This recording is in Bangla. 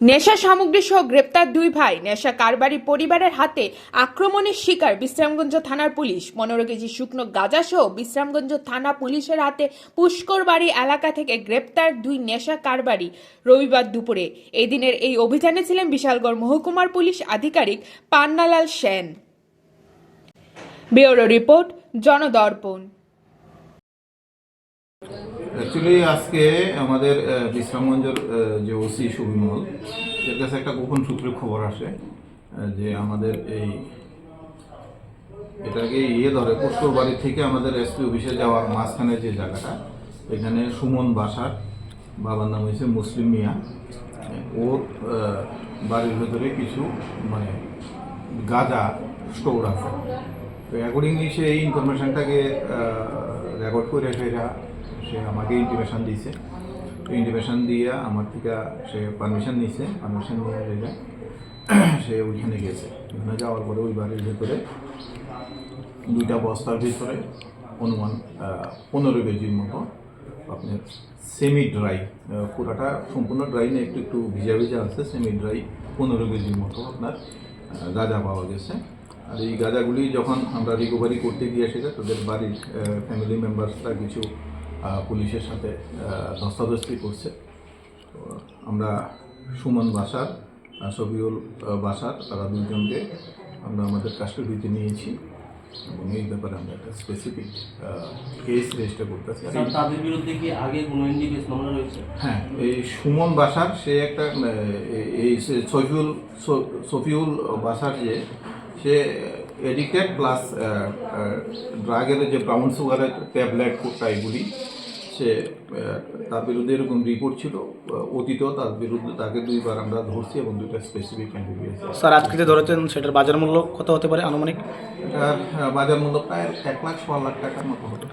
নেশা সামগ্রী সহ গ্রেপ্তার দুই ভাই। নেশা কারবারি পরিবারের হাতে আক্রমণের শিকার বিশ্রামগঞ্জ থানার পুলিশ। পনেরো কেজি শুকনো গাঁজা সহ বিশ্রামগঞ্জ থানা পুলিশের হাতে পুষ্করবাড়ি এলাকা থেকে গ্রেপ্তার দুই নেশা কারবারি রবিবার দুপুরে। এদিনের এই অভিযানে ছিলেন বিশালগড় মহকুমার পুলিশ আধিকারিক Pannalal Sen. Bureau report, Janadarpan. Actually আজকে আমাদের বিশ্রামগঞ্জের যে ওসি সুবিমল, এর কাছে একটা গোপন সূত্রে খবর আসে যে আমাদের এই, এটাকে ইয়ে ধরে পুষ্কর বাড়ি থেকে আমাদের এসপি অফিসে যাওয়ার মাঝখানে যে জায়গাটা, এখানে সুমন বাসার বাবার নাম হয়েছে মুসলিম মিয়া। ওর বাড়ির ভেতরে কিছু মানে গাঁজা স্টোর আছে। তো অ্যাকর্ডিংলি সে এই ইনফরমেশনটাকে রেকর্ড করে সেটা সে আমাকে ইন্টিমেশন দিয়েছে। তো ইন্টিমেশন দিয়ে আমার থেকে সে পারমিশন নিয়েছে। পারমিশন নিয়ে সে ওইখানে গেছে। ওইখানে যাওয়ার পরে ওই বাড়ির ভেতরে দুইটা বস্তার ভিতরে অনুমান পনেরো কেজির মতো আপনার সেমি ড্রাই পুরাটা সম্পূর্ণ ড্রাই না, একটু একটু ভিজা ভিজা আছে সেমি ড্রাই পনেরো কেজির মতো আপনার গাঁজা পাওয়া গেছে। আর এই গাঁজাগুলি যখন আমরা রিকভারি করতে গিয়ে সেটা তাদের বাড়ির ফ্যামিলি মেম্বার্সরা কিছু পুলিশের সাথে ধস্তাধস্তি করছে। আমরা সুমন বাসার আহ, বাসার তারা দুজনকে আমরা আমাদের কাস্টডিতে নিয়েছি। এবং এই ব্যাপারে আমরা একটা স্পেসিফিক কেস রেজিস্টার করতেছি তাদের বিরুদ্ধে কি আগে কোনো মামলা রয়েছে? হ্যাঁ এই সুমন বাসার সে একটা এই- সফিউল সফিউল বাসার যে সে এডিক্টেড প্লাস ড্রাগের যে ব্রাউন সুগারের ট্যাবলেট এগুলি সে তার বিরুদ্ধে এরকম রিপোর্ট ছিল আহ, অতীতেও তার বিরুদ্ধে তাকে দুইবার আমরা ধরছি এবং দুইটা স্পেসিফিক স্যার আজকে যে ধরেছেন সেটার বাজার মূল্য কত হতে পারে আনুমানিক? বাজার মূল্য প্রায় এক লাখ ছ লাখ টাকার মতো হবে